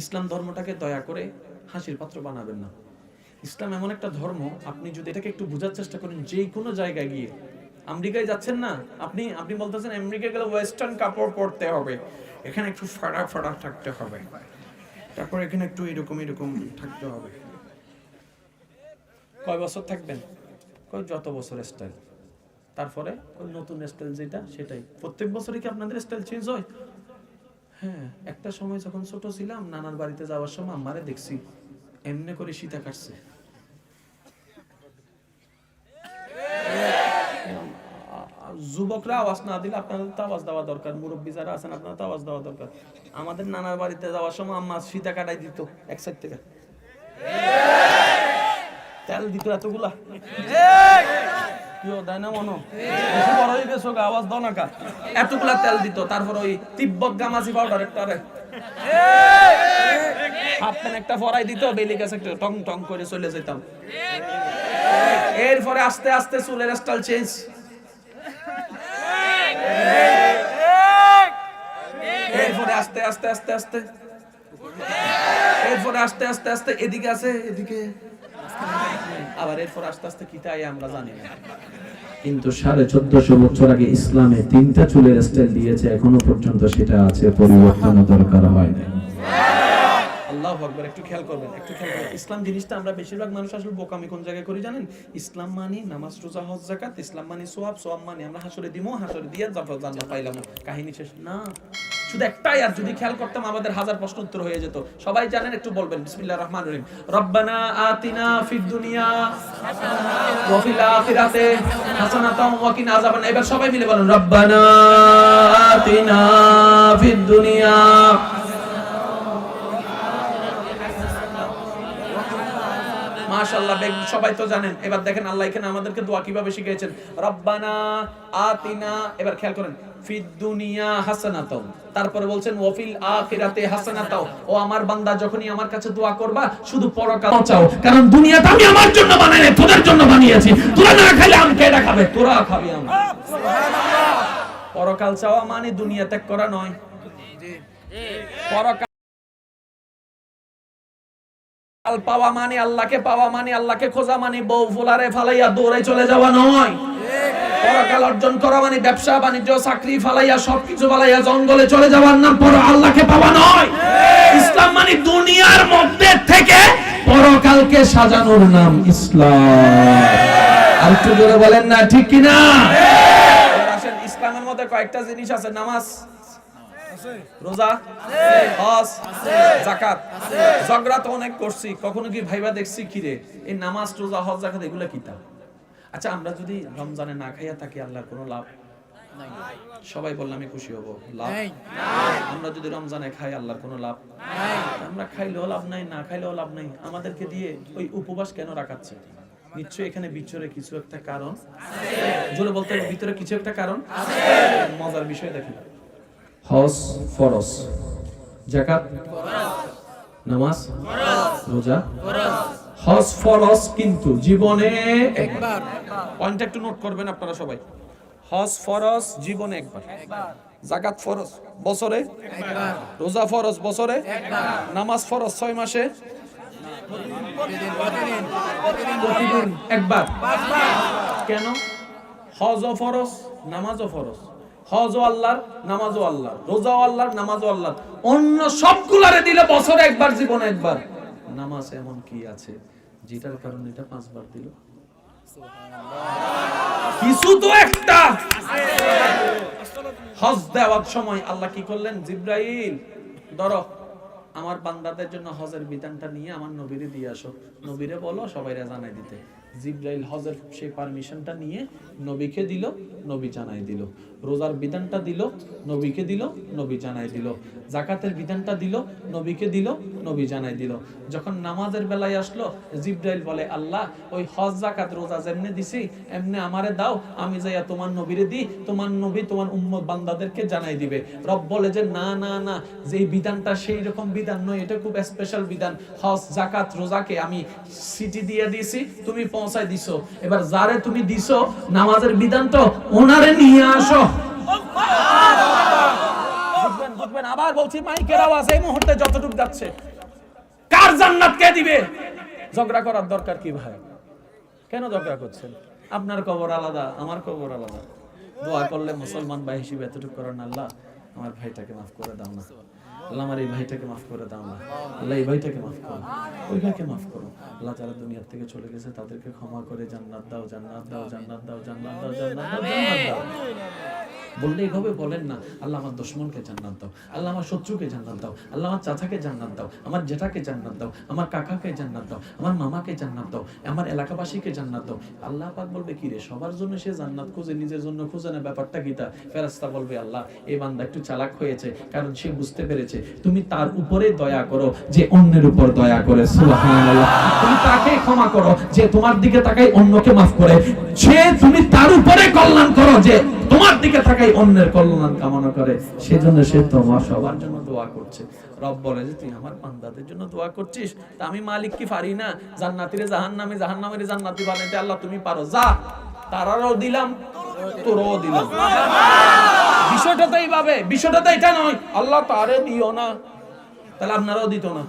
ইসলাম ধর্মটাকে দয়া করে হাসির পাত্র বানাবেন না। ইসলাম এমন একটা ধর্ম, আপনি যদি এটাকে একটু বোঝার চেষ্টা করেন যে কোনো জায়গায় গিয়ে। আমেরিকায় যাচ্ছেন না? আপনি আপনি বলতেছেন আমেরিকা গেলে ওয়েস্টার্ন কাপড় পরতে হবে। এখানে একটু ফাড়া ফাড়া থাকতে হবে। তারপর এখানে একটু এরকম এরকম থাকতে হবে। কয় বছর থাকবেন? কয় যত বছর স্টাইল তারপরে নতুন স্টাইল যেটা, সেটাই। প্রত্যেক বছরই কি আপনাদের স্টাইল চেঞ্জ হয়? হ্যাঁ একটা সময় যখন ছোট ছিলাম, নানার বাড়িতে যাওয়ার সময় আমারে দেখছি। এমনি করে সীতা কাটছে। যুবকরা আওয়াজ না দিলে আপনাদের তো আওয়াজ দেওয়া দরকার। মুরব্বী যারা আছেন আপনারা তো আওয়াজ দেওয়া দরকার। আমাদের নানার বাড়িতে যাওয়ার সময় আম্মা সীতা কাটাই দিত এক সাইড থেকে। তেল দিত এতগুলা। তেল দিত ওই একটা দিত টং টং করে চলে যেতাম। এরপরে আস্তে আস্তে চুলের স্টাইল চেঞ্জ এরপরে আস্তে আস্তে আস্তে আস্তে। এরপরে আস্তে আস্তে আস্তে এদিকে আছে, এদিকে। আবার এরপর আস্তে আস্তে কি তাই আমরা জানি না। কিন্তু সাড়ে চোদ্দশো বছর আগে ইসলামে তিনটা চুলের স্টাইল দিয়েছে, এখনও পর্যন্ত সেটা আছে পরিবর্তন দরকার হয় না আল্লাহ একটু খেয়াল করবেন, একটু খেয়াল করবেন। ইসলাম জিনিসটা আমরা বেশিরভাগ মানুষ জায়গায় জানেন? ইসলাম মানি নামাজ ইসলাম মানি মানি আমরা হাসরে হাসরে পাইলাম। কাহিনী শেষ। না। শুধু একটাই আর যদি খেয়াল করতাম আমাদের হাজার প্রশ্ন উত্তর হয়ে যেত। সবাই জানেন, একটু বলবেন বিসমিল্লাহ রহমান রহিম। রব্বানা আতিনা ফিদ দুনিয়া ওয়া ফিল আখিরাতে হাসানাতাও ওয়া কিনা আযাবান। এবার সবাই মিলে বলেন, রব্বানা আতিনা ফিদ দুনিয়া মাশাআল্লাহ সবাই তো জানেন। এবার দেখেন আল্লাহ এখানে আমাদেরকে দোয়া কীভাবে শিখিয়েছেন। রব্বানা আতিনা এবার খেয়াল করেন ফিদ দুনিয়া হাসানাতাও। তারপরে বলছেন ওয়াফিল আখিরাতে হাসানাতাও। ও আমার বান্দা যখনই আমার কাছে দোয়া করবা শুধু পরকাল চাও। কারণ দুনিয়াটা আমি আমার জন্য বানাই নাই, তোদের জন্য বানিয়েছি। তোরা না খাইলে আমি কেডা খাবে? তোরা খাবি আমি। পরকাল চাওয়া মানে দুনিয়া ত্যাগ করা নয়। পরকাল পাওয়া মানে আল্লাহকে পাওয়া মানে আল্লাহকে খোঁজা মানে বউ ফুলারে ফালাইয়া দৌড়ে চলে যাওয়া নয়। পরকাল অর্জন করা মানে ব্যবসা বাণিজ্য চাকরি ফালাইয়া সবকিছু ফালাইয়া জঙ্গলে চলে যাওয়ার নাম পর আল্লাহকে পাওয়া নয়। ইসলাম মানে দুনিয়ার মধ্যে থেকে পরকালকে সাজানোর নাম ইসলাম। আর একটু জোরে বলেন না ঠিক কি না এবার আসেন ইসলামের মধ্যে কয়েকটা জিনিস আছে নামাজ। রোজা? হজ? জাকাত ঝগড়া তো অনেক করছি কখনো কি ভাইবা দেখছি কি রে? এই নামাজ রোজা হজ জাকাত এগুলা কিতা আচ্ছা আমরা যদি রমজানে না খাইয়া থাকি আল্লাহর কোনো লাভ? সবাই বললে আমি খুশি হব। লাভ? আমরা যদি রমজানে খাই আল্লাহর কোনো লাভ? আমরা খাইলেও লাভ নাই না খাইলেও লাভ নাই। আমাদেরকে দিয়ে ওই উপবাস কেন রাখাচ্ছে? নিশ্চয়ই এখানে বিচরে কিছু একটা কারণ? জোরে বলতে ভিতরে কিছু একটা কারণ? মজার বিষয় দেখেন। হজ ফরজ। জাকাত নামাজ? রোজা? হজ ফরজ কিন্তু জীবনে একবার। পয়েন্ট একটু নোট করবেন আপনারা সবাই। হজ ফরজ জীবনে একবার। জাকাত ফরজ বছরে? রোজা ফরজ বছরে? নামাজ ফরজ ছয় মাসে? একবার। কেন? হজ ও ফরজ, নামাজও ফরজ। হজও আল্লাহর নামাজও আল্লাহর রোজাও আল্লাহর নামাজও আল্লাহর। অন্য সবগুলারে দিলে বছরে একবার জীবনে একবার। নামাজ এমন কি আছে যেটার কারণে এটা পাঁচবার দিল? কিছু তো একটা। হজ দেওয়ার সময় আল্লাহ কি করলেন? জিব্রাইল ধরো আমার বান্দাদের জন্য হজের বিধানটা নিয়ে আমার নবীরে দিয়ে আসো। নবীরে বলো সবাইরে জানাই দিতে। জিব্রাইল হজের সেই পারমিশনটা নিয়ে নবীকে দিল, নবী জানাই দিল। রোজার বিধানটা দিল, নবীকে দিল, নবী জানাই দিল। জাকাতের বিধানটা দিল, নবীকে দিল, নবী জানাই দিল। যখন নামাজের বেলায় আসলো, জিব্রাইল বলে, আল্লাহ, ওই হজ জাকাত রোজা যেমনে দিছি, এমনি আমারে দাও, আমি যাইয়া তোমার নবীরে দিই, তোমার নবী তোমার উম্মত বান্দাদেরকে জানাই দিবে। রব বলে যে, না না না যে বিধানটা সেই রকম বিধান নয়, এটা খুব স্পেশাল বিধান। হজ জাকাত রোজাকে আমি সিটি দিয়ে দিয়েছি, তুমি পৌঁছায় দিছো। এবার যারে তুমি দিছো, নামাজের বিধান তো ওনারে নিয়ে আসো। আবার বলছি, মাইকের আওয়াজ এই মুহূর্তে যতটুকু যাচ্ছে। কার জান্নাত কে দিবে? ঝগড়া করার দরকার কি ভাই? কেন ঝগড়া করছেন? আপনার কবর আলাদা, আমার কবর আলাদা। দোয়া করলে মুসলমান ভাই হিসেবে এতটুকু করেন আল্লাহ, আমার ভাইটাকে মাফ করে দাও না। আল্লাহ আমার এই ভাইটাকে মাফ করে দাও না আল্লাহ এই ভাইটাকে মাফ করো। ওই মাফ করো। আল্লাহ যারা দুনিয়ার থেকে চলে গেছে, তাদেরকে ক্ষমা করে জান্নাত দাও জান্নাত দাও জান্নাত দাও জান্নাত দাও জান্নাত দাও জান্নাত দাও। বললে এইভাবে বলেন না। আল্লাহ আমার দুশ্মনকে জান্নাত দাও। আল্লাহ আমার শত্রুকে জান্নাত দাও। আল্লাহ আমার চাচাকে জান্নাত দাও। আমার জেঠাকে জান্নাত দাও। আমার কাকাকে জান্নাত দাও। আমার মামাকে জান্নাত দাও। আমার এলাকাবাসীকে জান্নাত দাও। আল্লাহ পাক বলবে, কি রে, সবার জন্য সে জান্নাত খুঁজে, নিজের জন্য খুঁজে না। ব্যাপারটা কি তা? ফেরেশতা বলবে, আল্লাহ, এই বান্দা একটু চালাক হয়েছে, কারণ সে বুঝতে পেরেছে। তুমি তার উপরে দয়া করো, যে অন্যের উপর দয়া করে। সুবহানাল্লাহ। তুমি তাকে ক্ষমা করো, যে তোমার দিকে তাকাই অন্যকে মাফ করে। সে তুমি তার উপরে কল্যাণ করো, যে তোমার দিকে তাকাই অন্যের কল্যাণ কামনা করে। সেজন্য সে তোমার সবার জন্য দোয়া করছে। রব বলে যে, তুই আমার বান্দাদের জন্য দোয়া করছিস? তা আমি মালিক কি পারি না? জান্নাতিরে জাহান্নামে, জাহান্নামের জান্নাতি বানাইতে আল্লাহ তুমি পারো। যা, তারারও দিলাম, তোরও দিলাম। বিষয়টা তো এইভাবে, বিষয়টা তো এটা নয়। আল্লাহ তারে দিও না। তাহলে আপনারাও দিত না।